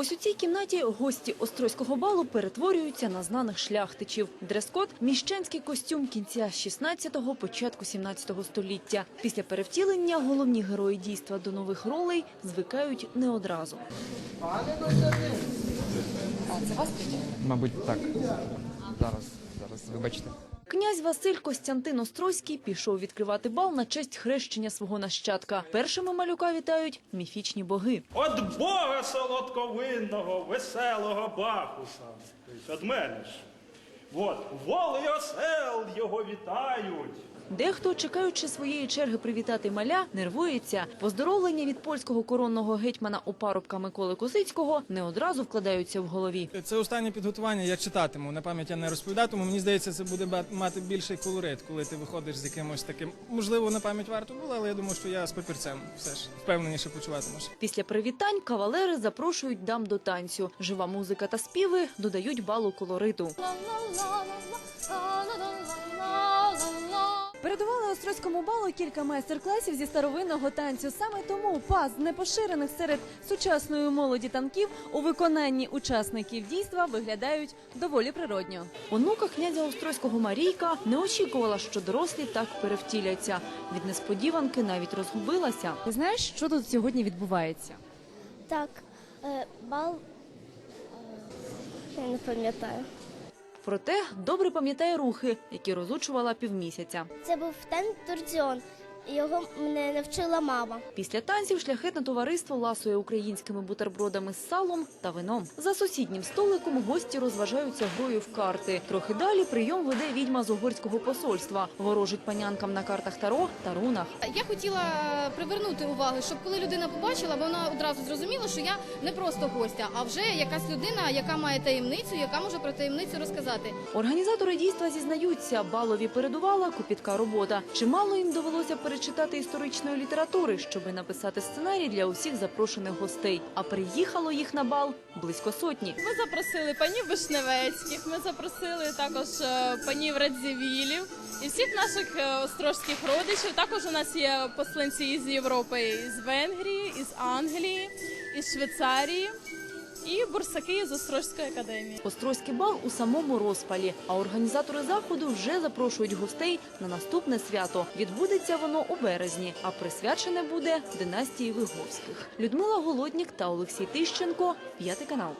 Ось у цій кімнаті гості острозького балу перетворюються на знаних шляхтичів. Дрес-код – міщанський костюм кінця 16-го, початку 17-го століття. Після перевтілення головні герої дійства до нових ролей звикають не одразу. Мабуть, так. Зараз, зараз, вибачте. Князь Василь Костянтин Острозький пішов відкривати бал на честь хрещення свого нащадка. Першими малюка вітають міфічні боги. От Бога солодковинного, веселого Бахуса. От мене. От, воли осел його вітають. Дехто, чекаючи своєї черги привітати маля, нервується. Поздоровлення від польського коронного гетьмана у парубка Миколи Косицького не одразу вкладаються в голові. Це останнє підготування, я читатиму. На пам'ять я не розповідатиму. Мені здається, це буде ба- мати більший колорит, коли ти виходиш з якимось таким. Можливо, на пам'ять варто було, але я думаю, що я з папірцем все ж впевненіше почуватимусь. Після привітань кавалери запрошують дам до танцю. Жива музика та співи додають балу колориту. Передували острозькому балу кілька майстер-класів зі старовинного танцю. Саме тому пас з непоширених серед сучасної молоді танків у виконанні учасників дійства виглядають доволі природньо. Онука князя Острозького Марійка не очікувала, що дорослі так перевтіляться. Від несподіванки навіть розгубилася. Ти знаєш, що тут сьогодні відбувається? Так, е, бал. е, Я не пам'ятаю. Проте добре пам'ятає рухи, які розучувала півмісяця. Це був тенторціон. Його мене навчила мама. Після танців шляхетне товариство ласує українськими бутербродами з салом та вином. За сусіднім столиком гості розважаються грою в карти. Трохи далі прийом веде відьма з угорського посольства. Ворожить панянкам на картах таро та рунах. Я хотіла привернути увагу, щоб коли людина побачила, вона одразу зрозуміла, що я не просто гостя, а вже якась людина, яка має таємницю, яка може про таємницю розказати. Організатори дійства зізнаються, балові передувала копітка робота. Чимало їм довелося перечитати історичної літератури, щоби написати сценарій для усіх запрошених гостей. А приїхало їх на бал близько сотні. Ми запросили панів Вишневецьких, ми запросили також е, панів Радзівілів і всіх наших е, острожських родичів. Також у нас є посланці із Європи, із Венгрії, із Англії, із Швейцарії і бурсаки з Острозької академії. Острозький бал у самому розпалі. А організатори заходу вже запрошують гостей на наступне свято. Відбудеться воно у березні, а присвячене буде династії Виговських. Людмила Голоднік та Олексій Тищенко, п'ятий канал.